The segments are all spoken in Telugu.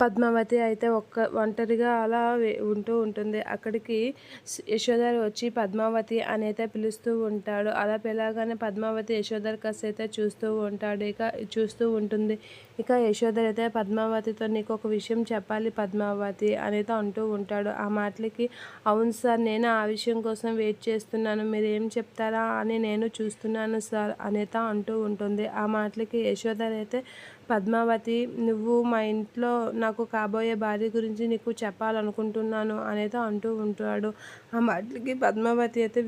పద్మావతి అయితే ఒక్క ఒంటరిగా అలా ఉంటూ ఉంటుంది. అక్కడికి యశోధర్ వచ్చి పద్మావతి అని అయితే పిలుస్తూ ఉంటాడు. అలా పిలవగానే పద్మావతి యశోధర్ కాస్త అయితే చూస్తూ ఉంటాడు. ఇక చూస్తూ ఉంటుంది. ఇక యశోధర్ అయితే పద్మావతితో నీకు ఒక విషయం చెప్పాలి పద్మావతి అనేది అంటూ ఉంటాడు. ఆ మాటలకి అవును సార్ నేను ఆ విషయం కోసం వెయిట్ చేస్తున్నాను. మీరు ఏం చెప్తారా అని నేను చూస్తున్నాను సార్ అనేత అంటూ ఉంటుంది. ఆ మాటలకి యశోధర్ అయితే పద్మావతి నువ్వు మా ఇంట్లో నా నాకు కాబోయే భార్య గురించి నీకు చెప్పాలనుకుంటున్నాను అనేది అంటూ ఉంటాడు. ఆ మాటలకి పద్మావతి అయితే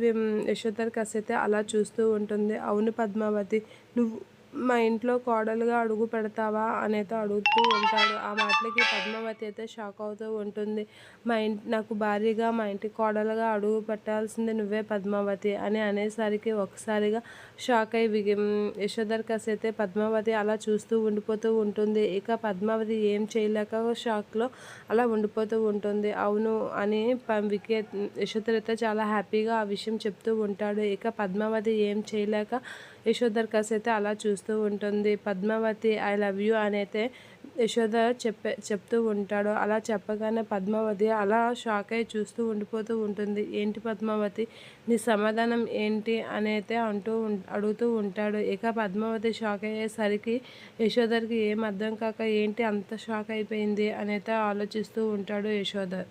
యశోధర్ కసి అయితే అలా చూస్తూ ఉంటుంది. అవును పద్మావతి నువ్వు మా ఇంట్లో కోడలుగా అడుగు పెడతావా అనేతో అడుగుతూ ఉంటాడు. ఆ మాటలకి పద్మావతి అయితే షాక్ అవుతూ ఉంటుంది. మా ఇంటి నాకు భార్యగా మా ఇంటి కోడలుగా అడుగు పెట్టాల్సింది నువ్వే పద్మావతి అని అనేసరికి ఒకసారిగా షాక్ అయి యశోధర్ కసి అయితే పద్మావతి అలా చూస్తూ ఉండిపోతూ ఉంటుంది. ఇక పద్మావతి ఏం చేయలేక షాక్లో అలా ఉండిపోతూ ఉంటుంది. అవును అని వికే యశోధర్ అయితే చాలా హ్యాపీగా ఆ విషయం చెప్తూ ఉంటాడు. ఇక పద్మావతి ఏం చేయలేక యశోధర్ కసి అయితే అలా చూస్తూ ఉంటుంది. పద్మావతి ఐ లవ్ యూ అనైతే యశోద చెప్పే చెప్తూ ఉంటాడు. అలా చెప్పగానే పద్మావతి అలా షాక్ అయి చూస్తూ ఉండిపోతూ ఉంటుంది. ఏంటి పద్మావతి? నీ సమాధానం ఏంటి? అనైతే అంటూ అడుగుతూ ఉంటాడు. ఇక పద్మావతి షాక్ అయ్యేసరికి యశోదర్కి ఏం అర్థం కాక? ఏంటి అంత షాక్ అయిపోయింది? అనైతే ఆలోచిస్తూ ఉంటాడు యశోదర్